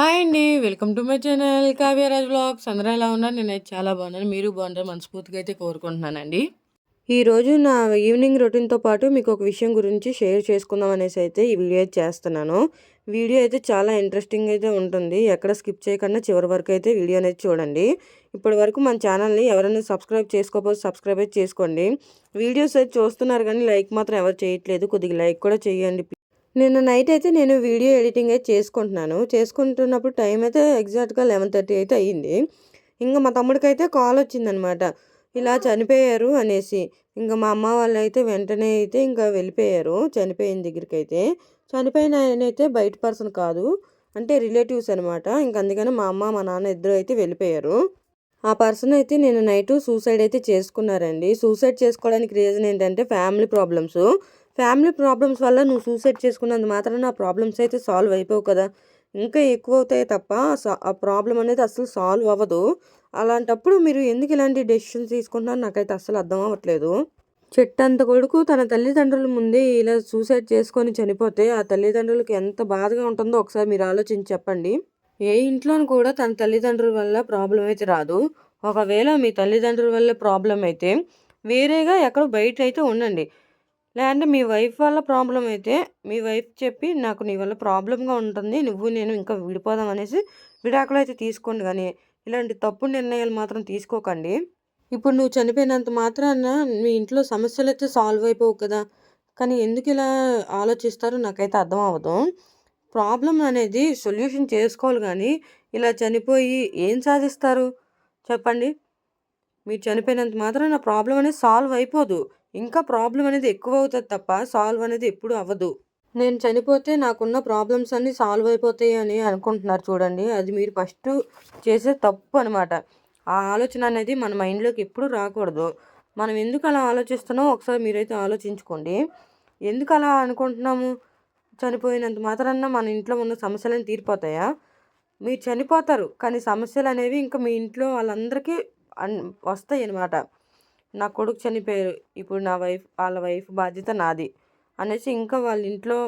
Hi అండి. Welcome to my channel Kavyaraj blogs అందరూ ఎలా ఉన్నారు? నేనైతే చాలా బాగున్నాను. మీరు బాగుంటారు మనస్ఫూర్తిగా అయితే కోరుకుంటున్నానండి. ఈరోజు నా ఈవినింగ్ రొటీన్తో పాటు మీకు ఒక విషయం గురించి షేర్ చేసుకుందాం అనేసి అయితే ఈ వీడియో చేస్తున్నాను. వీడియో అయితే చాలా ఇంట్రెస్టింగ్ అయితే ఉంటుంది. ఎక్కడ స్కిప్ చేయకుండా చివరి వరకు అయితే వీడియో అనేది చూడండి. ఇప్పటి వరకు మన ఛానల్ని ఎవరైనా సబ్స్క్రైబ్ చేసుకోకపోతే సబ్స్క్రైబ్ అయితే చేసుకోండి. వీడియోస్ అయితే చూస్తున్నారు కానీ లైక్ మాత్రం ఎవరు చేయట్లేదు. కొద్దిగా లైక్ కూడా చేయండి. నిన్న నైట్ అయితే నేను వీడియో ఎడిటింగ్ అయితే చేసుకుంటున్నాను. చేసుకుంటున్నప్పుడు టైం అయితే ఎగ్జాక్ట్గా లెవెన్ థర్టీ అయితే అయ్యింది. ఇంకా మా తమ్ముడికైతే కాల్ వచ్చిందనమాట. ఇలా చనిపోయారు అనేసి. ఇంకా మా అమ్మ వాళ్ళు అయితే వెంటనే అయితే ఇంకా వెళ్ళిపోయారు. చనిపోయిన దగ్గరికి అయితే చనిపోయిన ఆయన అయితే బయట పర్సన్ కాదు. అంటే రిలేటివ్స్ అనమాట. ఇంకా అందుకని మా అమ్మ మా నాన్న ఇద్దరు అయితే వెళ్ళిపోయారు. ఆ పర్సన్ అయితే నేను నైట్ సూసైడ్ అయితే చేసుకున్నారండి. సూసైడ్ చేసుకోవడానికి రీజన్ ఏంటంటే ఫ్యామిలీ ప్రాబ్లమ్స్. ఫ్యామిలీ ప్రాబ్లమ్స్ వల్ల నువ్వు సూసైడ్ చేసుకున్నది మాత్రం ఆ ప్రాబ్లమ్స్ అయితే సాల్వ్ అయిపోవు కదా. ఇంకా ఎక్కువ అవుతాయి తప్ప ఆ ప్రాబ్లం అనేది అసలు సాల్వ్ అవ్వదు. అలాంటప్పుడు మీరు ఎందుకు ఇలాంటి డెసిషన్స్ తీసుకుంటున్నారు నాకైతే అస్సలు అర్థం అవ్వట్లేదు. చెట్టంత కొడుకు తన తల్లిదండ్రుల ముందే ఇలా సూసైడ్ చేసుకొని చనిపోతే ఆ తల్లిదండ్రులకు ఎంత బాధగా ఉంటుందో ఒకసారి మీరు ఆలోచించి చెప్పండి. ఏ ఇంట్లోనూ కూడా తన తల్లిదండ్రుల వల్ల ప్రాబ్లం అయితే రాదు. ఒకవేళ మీ తల్లిదండ్రుల వల్ల ప్రాబ్లం అయితే వేరేగా ఎక్కడో బయట అయితే ఉండండి. లేదంటే మీ వైఫ్ వల్ల ప్రాబ్లం అయితే మీ వైఫ్ చెప్పి నాకు నీ వల్ల ప్రాబ్లంగా ఉంటుంది నువ్వు నేను ఇంకా విడిపోదాం అనేసి విడాకులు అయితే తీసుకోండి కానీ ఇలాంటి తప్పు నిర్ణయాలు మాత్రం తీసుకోకండి. ఇప్పుడు నువ్వు చనిపోయినంత మాత్రాన మీ ఇంట్లో సమస్యలు అయితే సాల్వ్ అయిపోవు కదా. కానీ ఎందుకు ఇలా ఆలోచిస్తారో నాకైతే అర్థం అవ్వదు. ప్రాబ్లం అనేది సొల్యూషన్ చేసుకోవాలి కానీ ఇలా చనిపోయి ఏం సాధిస్తారు? చెప్పండి. మీరు చనిపోయినంత మాత్రం నా ప్రాబ్లం అనేది సాల్వ్ అయిపోదు. ఇంకా ప్రాబ్లం అనేది ఎక్కువ అవుతుంది తప్ప సాల్వ్ అనేది ఎప్పుడు అవ్వదు. నేను చనిపోతే నాకున్న ప్రాబ్లమ్స్ అన్నీ సాల్వ్ అయిపోతాయి అని అనుకుంటున్నారు చూడండి. అది మీరు ఫస్ట్ చేసే తప్పు అనమాట ఆ ఆలోచన అనేది మన మైండ్లోకి ఎప్పుడు రాకూడదు. మనం ఎందుకు అలా ఆలోచిస్తున్నామో ఒకసారి మీరైతే ఆలోచించుకోండి. ఎందుకు అలా అనుకుంటున్నాము? చనిపోయినంత మాత్రాన మన ఇంట్లో ఉన్న సమస్యలను తీరిపోతాయా? మీరు చనిపోతారు కానీ సమస్యలు అనేవి ఇంకా మీ ఇంట్లో వాళ్ళందరికీ అన్ వస్తాయి అన్నమాట నా కొడుకు చనిపోయారు. ఇప్పుడు నా వైఫ్ వాళ్ళ వైఫ్ బాధ్యత నాది అనేసి ఇంకా వాళ్ళ ఇంట్లో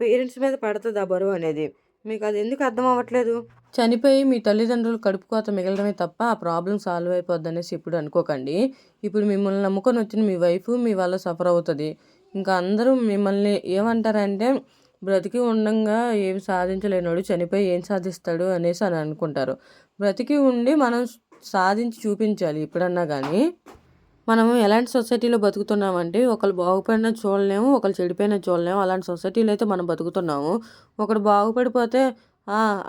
పేరెంట్స్ మీద పడుతుంది ఆ బరువు అనేది. మీకు అది ఎందుకు అర్థం అవ్వట్లేదు? చనిపోయి మీ తల్లిదండ్రులు కడుపు కోత మిగలడమే తప్ప ఆ ప్రాబ్లం సాల్వ్ అయిపోద్ది అనేసి ఇప్పుడు అనుకోకండి. ఇప్పుడు మిమ్మల్ని నమ్ముకొని వచ్చిన మీ వైఫ్ మీ వల్ల సఫర్ అవుతుంది. ఇంకా అందరూ మిమ్మల్ని ఏమంటారంటే బ్రతికి ఉండంగా ఏమి సాధించలేనోడు చనిపోయి ఏం సాధిస్తాడు అనేసి అని అనుకుంటారు. బ్రతికి ఉండి మనం సాధించి చూపించాలి ఎప్పుడన్నా కానీ మనము ఎలాంటి సొసైటీలో బతుకుతున్నామంటే ఒకరు బాగుపడిన చూడలేము ఒకరు చెడిపోయిన చూడలేము అలాంటి సొసైటీలో అయితే మనం బతుకుతున్నాము. ఒకడు బాగుపడిపోతే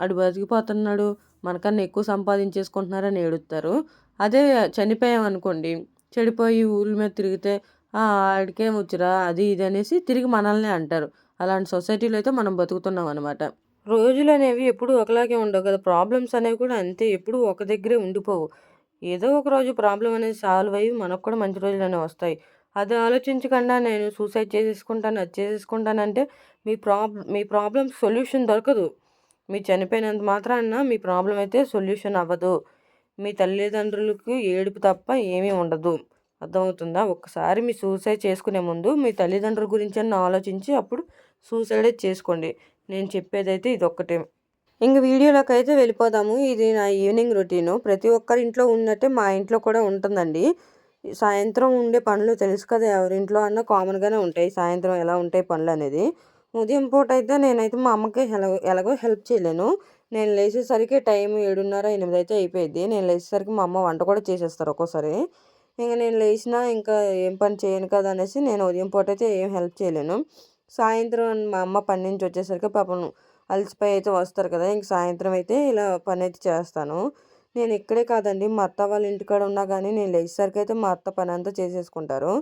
అడు బతికిపోతున్నాడు మనకన్నా ఎక్కువ సంపాదించేసుకుంటున్నారని ఏడుస్తారు. అదే చనిపోయామనుకోండి చెడిపోయి ఊళ్ళ మీద తిరిగితే ఆడికేం వచ్చిరా అది ఇది అనేసి తిరిగి మనల్ని అంటారు. అలాంటి సొసైటీలో అయితే మనం బతుకుతున్నాం అనమాట రోజులు అనేవి ఎప్పుడు ఒకలాగే ఉండవు కదా ప్రాబ్లమ్స్ అనేవి కూడా అంతే ఎప్పుడు ఒక దగ్గరే ఉండిపోవు. ఏదో ఒక రోజు ప్రాబ్లం అనేది సాల్వ్ అయ్యి మనకు కూడా మంచి రోజులనే వస్తాయి. అది ఆలోచించకుండా నేను సూసైడ్ చేసేసుకుంటాను అది చేసేసుకుంటానంటే మీ ప్రాబ్లం మీ ప్రాబ్లం సొల్యూషన్ దొరకదు. మీ చనిపోయినంత మాత్రాన మీ ప్రాబ్లం అయితే సొల్యూషన్ అవ్వదు. మీ తల్లిదండ్రులకు ఏడుపు తప్ప ఏమీ ఉండదు. అర్థమవుతుందా? ఒక్కసారి మీ సూసైడ్ చేసుకునే ముందు మీ తల్లిదండ్రుల గురించి అన్న ఆలోచించి అప్పుడు సూసైడే చేసుకోండి. నేను చెప్పేదైతే ఇది ఒక్కటే ఇంక వీడియోలోకి అయితే వెళ్ళిపోదాము. ఇది నా ఈవినింగ్ రొటీను. ప్రతి ఒక్కరి ఇంట్లో ఉన్నట్టే మా ఇంట్లో కూడా ఉంటుందండి. సాయంత్రం ఉండే పనులు తెలుసు కదా ఎవరింట్లో అన్నా కామన్గానే ఉంటాయి. సాయంత్రం ఎలా ఉంటాయి పనులు అనేది. ఉదయం పూట అయితే నేనైతే మా అమ్మకి ఎలాగో ఎలాగో హెల్ప్ చేయలేను. నేను లేచేసరికి టైం ఏడున్నర ఎనిమిది అయితే అయిపోయింది నేను లేచేసరికి మా అమ్మ వంట కూడా చేసేస్తారు ఒక్కోసారి. ఇంకా నేను లేచినా ఇంకా ఏం పని చేయను కదా అనేసి నేను ఉదయం పూట అయితే ఏం హెల్ప్ చేయలేను. సాయంత్రం మా అమ్మ పని నుంచి వచ్చేసరికి పాపం అలసిపోయి అయితే వస్తారు కదా ఇంక సాయంత్రం అయితే ఇలా పని అయితే చేస్తాను. నేను ఇక్కడే కాదండి మా అత్త వాళ్ళ ఇంటికాడ ఉన్నా కానీ నేను లేచేసరికి అయితే మా అత్త పని అంతా చేసేసుకుంటారు.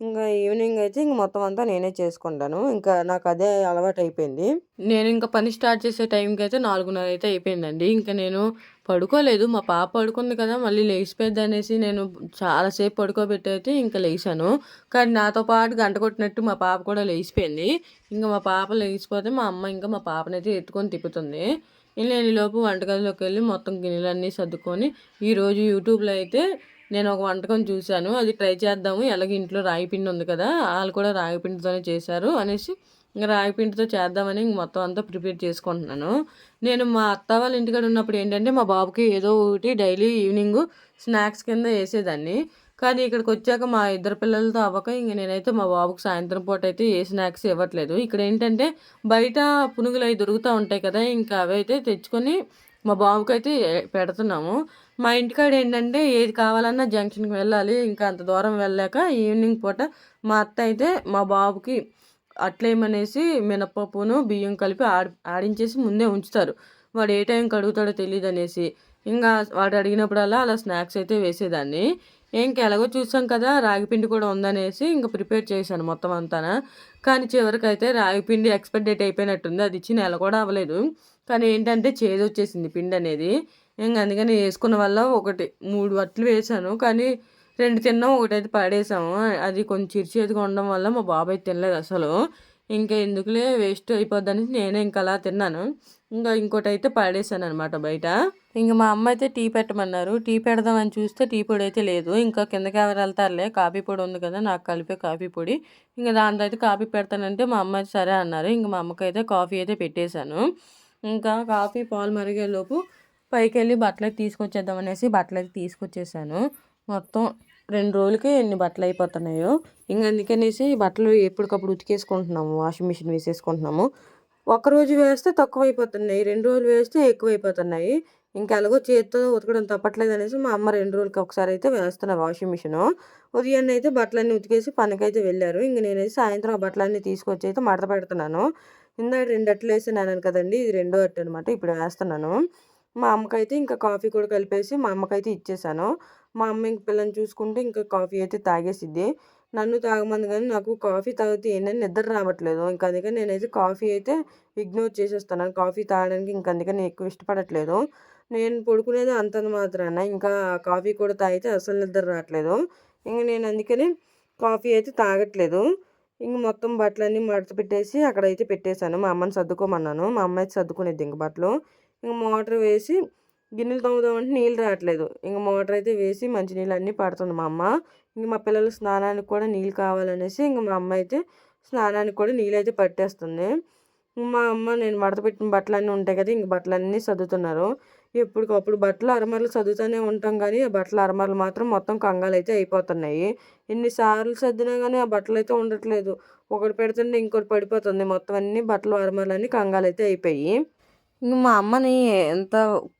ఇంకా ఈవినింగ్ అయితే ఇంక మొత్తం అంతా నేనే చేసుకుంటాను. ఇంకా నాకు అదే అలవాటు అయిపోయింది నేను ఇంకా పని స్టార్ట్ చేసే టైంకి అయితే నాలుగున్నర అయితే అయిపోయిందండి. ఇంకా నేను పడుకోలేదు. మా పాప పడుకుంది కదా మళ్ళీ లేచిపోయింది అనేసి నేను చాలాసేపు పడుకోబెట్టి అయితే ఇంకా లేచాను. కానీ నాతో పాటు గంట కొట్టినట్టు మా పాప కూడా లేచిపోయింది. ఇంకా మా పాప లేచిపోతే మా అమ్మ ఇంకా మా పాపనైతే ఎత్తుకొని తిప్పుతుంది. నేను లోపు వంటగదిలోకి వెళ్ళి మొత్తం గిన్నెలన్నీ సర్దుకొని ఈరోజు యూట్యూబ్లో అయితే నేను ఒక వంటకం చూశాను. అది ట్రై చేద్దాము. ఎలాగ ఇంట్లో రాగి పిండి ఉంది కదా వాళ్ళు కూడా రాగి పిండితోనే చేశారు అనేసి ఇంకా రాగి పిండితో చేద్దామని ఇంక మొత్తం అంతా ప్రిపేర్ చేసుకుంటున్నాను. నేను మా అత్త వాళ్ళ ఇంటికాడ ఉన్నప్పుడు ఏంటంటే మా బాబుకి ఏదో ఒకటి డైలీ ఈవినింగ్ స్నాక్స్ కింద వేసేదాన్ని. కానీ ఇక్కడికి వచ్చాక మా ఇద్దరు పిల్లలతో అవ్వక ఇంక నేనైతే మా బాబుకి సాయంత్రం పూట అయితే ఏ స్నాక్స్ ఇవ్వట్లేదు. ఇక్కడ ఏంటంటే బయట పునుగులు అవి దొరుకుతూ ఉంటాయి కదా ఇంకా అవి అయితే తెచ్చుకొని మా బాబుకి అయితే పెడుతున్నాము. మా ఇంటికాడ ఏంటంటే ఏది కావాలన్నా జంక్షన్కి వెళ్ళాలి ఇంకా అంత దూరం వెళ్ళాక ఈవినింగ్ పూట మా అత్త అయితే మా బాబుకి అట్లేమనేసి మినపప్పును బియ్యం కలిపి ఆడి ఆడించేసి ముందే ఉంచుతారు. వాడు ఏ టైంకి అడుగుతాడో తెలియదు అనేసి ఇంకా వాడు అడిగినప్పుడల్లా అలా స్నాక్స్ అయితే వేసేదాన్ని. ఇంక ఎలాగో చూసాం కదా రాగిపిండి కూడా ఉందనేసి ఇంకా ప్రిపేర్ చేశాను మొత్తం అంతా కానీ చివరికి అయితే రాగిపిండి ఎక్స్పైర్ డేట్ అయిపోయినట్టుంది. అది ఇచ్చి నెల కూడా అవ్వలేదు. కానీ ఏంటంటే చేదు వచ్చేసింది పిండి అనేది ఇంక అందుకని వేసుకున్న వల్ల ఒకటి మూడు వట్లు వేసాను. కానీ రెండు తిన్నాం ఒకటైతే పాడేసాము. అది కొంచెం చిరిచేదిగా ఉండడం వల్ల మా బాబాయ్ తినలేదు అసలు. ఇంకా ఎందుకులే వేస్ట్ అయిపోద్దని నేనే ఇంకా అలా తిన్నాను. ఇంకా ఇంకోటి అయితే పాడేశాను అనమాట బయట. ఇంకా మా అమ్మ అయితే టీ పెట్టమన్నారు. టీ పెడదామని చూస్తే టీ పొడి అయితే లేదు. ఇంకా కిందకి ఎవరు వెళ్తారులే కాఫీ పొడి ఉంది కదా నాకు కలిపే కాఫీ పొడి. ఇంకా దాంతో అయితే కాఫీ పెడతానంటే మా అమ్మ సరే అన్నారు. ఇంకా మా అమ్మకి అయితే కాఫీ అయితే పెట్టేశాను. ఇంకా కాఫీ పాలు మరిగేలోపు పైకి వెళ్ళి బట్టలు తీసుకొచ్చేద్దాం అనేసి బట్టలు అయితే తీసుకొచ్చేసాను. మొత్తం రెండు రోజులకి ఎన్ని బట్టలు అయిపోతున్నాయో. ఇంక అందుకనేసి బట్టలు ఎప్పటికప్పుడు ఉతికేసుకుంటున్నాము వాషింగ్ మిషన్ వేసేసుకుంటున్నాము. రోజు వేస్తే తక్కువ అయిపోతున్నాయి రెండు రోజులు వేస్తే ఎక్కువ అయిపోతున్నాయి ఇంకా ఎలాగో చేతితో ఉతకడం తప్పట్లేదు అనేసి మా అమ్మ రెండు రోజులకి ఒకసారి అయితే వేస్తున్నా వాషింగ్ మిషన్. ఉదయాన్నే అయితే బట్టలన్నీ ఉతికేసి పనికైతే వెళ్ళారు. ఇంక నేనైతే సాయంత్రం ఆ బట్టలన్నీ తీసుకొచ్చి అయితే మడత పెడుతున్నాను. ఇందాక రెండు అట్లు వేసినాను కదండి ఇది రెండో అట్టు అనమాట ఇప్పుడు వేస్తున్నాను. మా అమ్మకైతే ఇంకా కాఫీ కూడా కలిపేసి మా అమ్మకైతే ఇచ్చేసాను. మా అమ్మ ఇంక పిల్లని చూసుకుంటే ఇంకా కాఫీ అయితే తాగేసిద్ది. నన్ను తాగమంది కానీ నాకు కాఫీ తాగితే ఏంటని నిద్ర రావట్లేదు. ఇంకా అందుకని నేనైతే కాఫీ అయితే ఇగ్నోర్ చేసేస్తాను కాఫీ తాగడానికి ఇంకా అందుకని నేను ఎక్కువ ఇష్టపడట్లేదు. నేను పడుకునేది అంతంత మాత్రాన. ఇంకా కాఫీ కూడా తాగితే అసలు నిద్ర రావట్లేదు. ఇంక నేను అందుకని కాఫీ అయితే తాగట్లేదు. ఇంక మొత్తం బట్టలన్నీ మడత పెట్టేసి అక్కడైతే పెట్టేశాను. మా అమ్మని సర్దుకోమన్నాను. మా అమ్మ అయితే సర్దుకునేది ఇంక బట్టలు. ఇంక మోటార్ వేసి గిన్నెలు తోముదామంటే నీళ్ళు రావట్లేదు. ఇంక మోటార్ అయితే వేసి మంచినీళ్ళు అన్నీ పడుతుంది మా అమ్మ. ఇంక మా పిల్లలు స్నానానికి కూడా నీళ్ళు కావాలనేసి ఇంక మా అమ్మ అయితే స్నానానికి కూడా నీళ్ళు అయితే పట్టేస్తుంది. మా అమ్మ నేను మడత పెట్టిన బట్టలన్నీ ఉంటాయి కదా ఇంక బట్టలన్నీ చదువుతున్నారు ఎప్పటికప్పుడు బట్టలు అరమరలు చదువుతూనే ఉంటాం కానీ ఆ బట్టల అరమరలు మాత్రం మొత్తం కంగాలు అయితే అయిపోతున్నాయి. ఎన్నిసార్లు సర్దినా కానీ ఆ బట్టలు అయితే ఉండట్లేదు. ఒకటి పెడుతుంటే ఇంకోటి పడిపోతుంది. మొత్తం అన్ని బట్టలు అరమరలు అన్నీ కంగాలు అయితే అయిపోయి. ఇంక మా అమ్మని ఎంత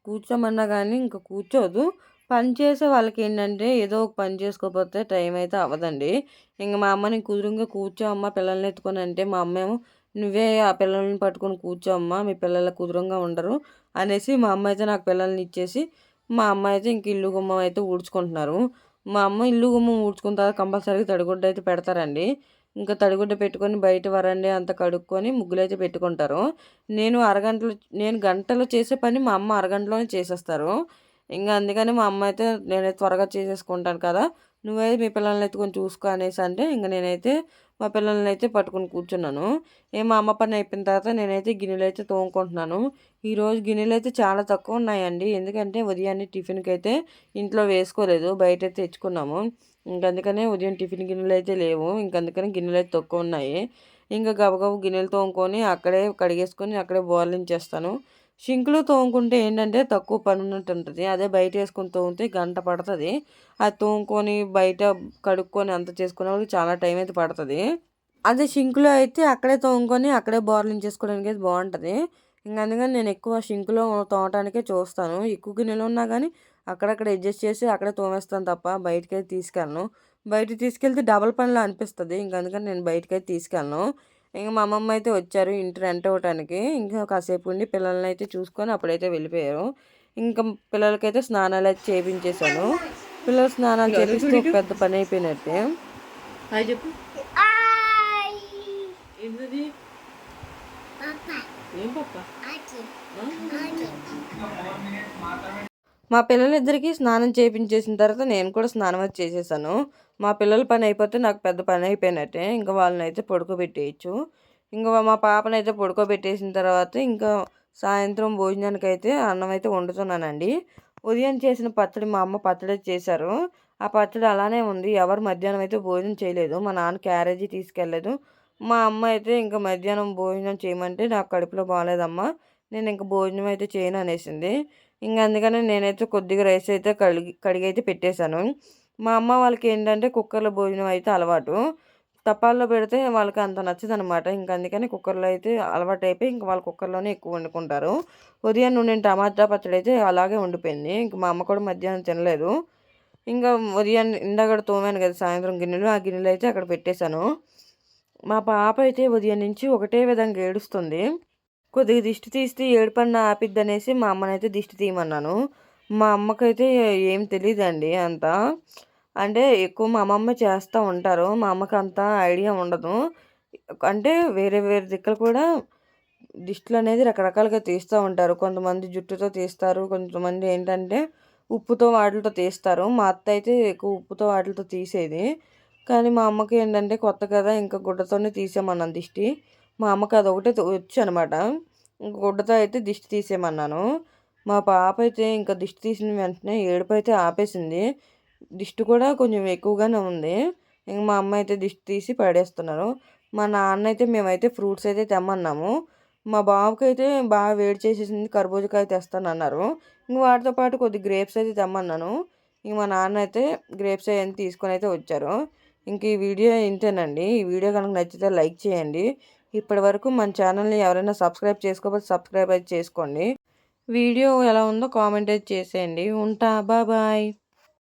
కూర్చోమన్నా కానీ ఇంక కూర్చోదు. పని చేసే వాళ్ళకి ఏంటంటే ఏదో ఒక పని చేసుకోకపోతే టైం అయితే అవ్వదండి. ఇంక మా అమ్మని కుదురుగా కూర్చో అమ్మ పిల్లల్ని ఎత్తుకొని అంటే మా అమ్మ ఏమో నువ్వే ఆ పిల్లల్ని పట్టుకొని కూర్చో అమ్మ మీ పిల్లలు కుదురంగా ఉండరు అనేసి మా అమ్మ అయితే నాకు పిల్లల్ని ఇచ్చేసి మా అమ్మ అయితే ఇంక ఇల్లు గుమ్మం అయితే ఊడ్చుకుంటున్నారు. మా అమ్మ ఇల్లు గుమ్మం ఊడ్చుకున్న తర్వాత కంపల్సరీగా తడిగుడ్డ అయితే పెడతారండి. ఇంకా తడిగుడ్డ పెట్టుకొని బయట వరండి అంత కడుక్కొని ముగ్గులైతే పెట్టుకుంటారు. నేను అరగంటలో నేను గంటలో చేసే పని మా అమ్మ అరగంటలోనే చేసేస్తారు. ఇంకా అందుకని మా అమ్మ అయితే నేనైతే త్వరగా చేసేసుకుంటాను కదా. నువ్వైతే మీ పిల్లల్ని ఎత్తుకొని చూసుకో అనేసి అంటే ఇంకా నేనైతే మా పిల్లల్ని అయితే పట్టుకొని కూర్చున్నాను. ఏ మా అమ్మ పని అయిపోయిన తర్వాత నేనైతే గిన్నెలు అయితే తోముకుంటున్నాను. ఈరోజు గిన్నెలు అయితే చాలా తక్కువ ఉన్నాయండి. ఎందుకంటే ఉదయాన్నే టిఫిన్కి అయితే ఇంట్లో వేసుకోలేదు. బయట తెచ్చుకున్నాము. ఇంకందుకనే ఉదయం టిఫిన్ గిన్నెలు అయితే లేవు. ఇంకందుకని గిన్నెలు అయితే తక్కువ ఉన్నాయి. ఇంకా గబగబు గిన్నెలు తోముకొని అక్కడే కడిగేసుకొని అక్కడే బోర్లించేస్తాను షింకులో తోముకుంటే ఏంటంటే తక్కువ పని ఉన్నట్టు ఉంటుంది అదే బయట వేసుకొని తోమితే గంట పడుతుంది. అది తోముకొని బయట కడుక్కొని అంత చేసుకునే చాలా టైం అయితే పడుతుంది. అదే షింకులో అయితే అక్కడే తోముకొని అక్కడే బోర్లించేసుకోవడానికి అయితే బాగుంటుంది. ఇంకా అందుకని నేను ఎక్కువ షింకులో తోమటానికే చూస్తాను. ఎక్కువ గిన్నెలు ఉన్నా కానీ అక్కడక్కడ అడ్జస్ట్ చేసి అక్కడే తోమేస్తాను తప్ప బయటకైతే తీసుకెళ్ళను బయటకు తీసుకెళ్తే డబల్ పనిలో అనిపిస్తుంది ఇంక అందుకని నేను బయటకైతే తీసుకెళ్ళను ఇంక మా అమ్మమ్మ అయితే వచ్చారు ఇంటి రెంట్ అవ్వటానికి ఇంకా కాసేపు ఉండి పిల్లల్ని అయితే చూసుకొని అప్పుడైతే వెళ్ళిపోయారు ఇంకా పిల్లలకైతే స్నానాలు అయితే చేయించేశాను పిల్లలు స్నానాలు చేపిస్తే పెద్ద పని అయిపోయినట్టే చెప్పు ఏం పప్ప మా పిల్లలిద్దరికీ స్నానం చేయించేసిన తర్వాత నేను కూడా స్నానం అది చేసేసాను. మా పిల్లల పని అయిపోతే నాకు పెద్ద పని అయిపోయినట్టే. ఇంకా వాళ్ళని అయితే పడుకోబెట్టేయచ్చు. ఇంకా మా పాపను అయితే పడుకోబెట్టేసిన తర్వాత ఇంకా సాయంత్రం భోజనానికి అయితే అన్నం అయితే వండుతున్నానండి. ఉదయం చేసిన పచ్చడి మా అమ్మ పచ్చడి చేశారు. ఆ పచ్చడి అలానే ఉంది. ఎవరు మధ్యాహ్నం అయితే భోజనం చేయలేదు. మా నాన్న క్యారేజీ తీసుకెళ్ళలేదు. మా అమ్మ అయితే ఇంకా మధ్యాహ్నం భోజనం చేయమంటే నాకు కడుపులో బాగాలేదమ్మా. నేను ఇంకా భోజనం అయితే చేయను అనేసింది. ఇంకా అందుకని నేనైతే కొద్దిగా రైస్ అయితే కడిగి కడిగి అయితే పెట్టేశాను. మా అమ్మ వాళ్ళకి ఏంటంటే కుక్కర్లో భోజనం అయితే అలవాటు. తపాల్లో పెడితే వాళ్ళకి అంత నచ్చదనమాట. ఇంకా అందుకని కుక్కర్లో అయితే అలవాటు అయిపోయి ఇంకా వాళ్ళు కుక్కర్లోనే ఎక్కువ వండుకుంటారు. ఉదయం నుండి టమాటా పచ్చడి అయితే అలాగే ఉండిపోయింది. ఇంక మా అమ్మ కూడా మధ్యాహ్నం తినలేదు. ఇంకా ఉదయం ఇందాక తోమాను కదా సాయంత్రం గిన్నెలు ఆ గిన్నెలు అయితే అక్కడ పెట్టేశాను. మా పాప అయితే ఉదయం నుంచి ఒకటే విధంగా ఏడుస్తుంది. కొద్దిగా దిష్టి తీస్తే ఏడుపన్న ఆపిద్ది అనేసి మా అమ్మనైతే దిష్టి తీయమన్నాను. మా అమ్మకైతే ఏం తెలియదండి అంత. అంటే ఎక్కువ మా అమ్మమ్మ చేస్తూ ఉంటారు. మా అమ్మకి అంత ఐడియా ఉండదు. అంటే వేరే వేరే దిక్కులు కూడా దిష్టిలు అనేది రకరకాలుగా తీస్తూ ఉంటారు. కొంతమంది జుట్టుతో తీస్తారు. కొంతమంది ఏంటంటే ఉప్పుతో వాటితో తీస్తారు. మా అత్త అయితే ఎక్కువ ఉప్పుతో వాటితో తీసేది. కానీ మా అమ్మకి ఏంటంటే కొత్త కదా ఇంకా గుడ్డతోనే తీసామన్నాను దిష్టి. మా అమ్మకి అదొకటే వచ్చు అనమాట ఇంక గుడ్డతో అయితే దిష్టి తీసేయమన్నాను. మా పాప అయితే ఇంకా దిష్టి తీసిన వెంటనే ఏడుపు అయితే ఆపేసింది. దిష్టి కూడా కొంచెం ఎక్కువగానే ఉంది. ఇంక మా అమ్మ అయితే దిష్టి తీసి పడేస్తున్నారు. మా నాన్న అయితే మేమైతే ఫ్రూట్స్ అయితే తెమ్మన్నాము. మా బాబుకి అయితే బాగా వేడి చేసేసింది కర్బూజకాయ తెస్తానన్నారు. ఇంక వాటితో పాటు కొద్ది గ్రేప్స్ అయితే తెమ్మన్నాను. ఇంక మా నాన్న అయితే గ్రేప్స్ అవన్నీ తీసుకొని అయితే వచ్చారు. ఇంక ఈ వీడియో ఇంతేనండి. ఈ వీడియో కనుక నచ్చితే లైక్ చేయండి. ఇప్పటి వరకు మన ఛానల్ని ఎవరైనా సబ్స్క్రైబ్ చేసుకోకపోతే సబ్స్క్రైబ్ అయితే చేసుకోండి. వీడియో ఎలా ఉందో కామెంట్ అయితే చేసేయండి. ఉంటా బాయ్.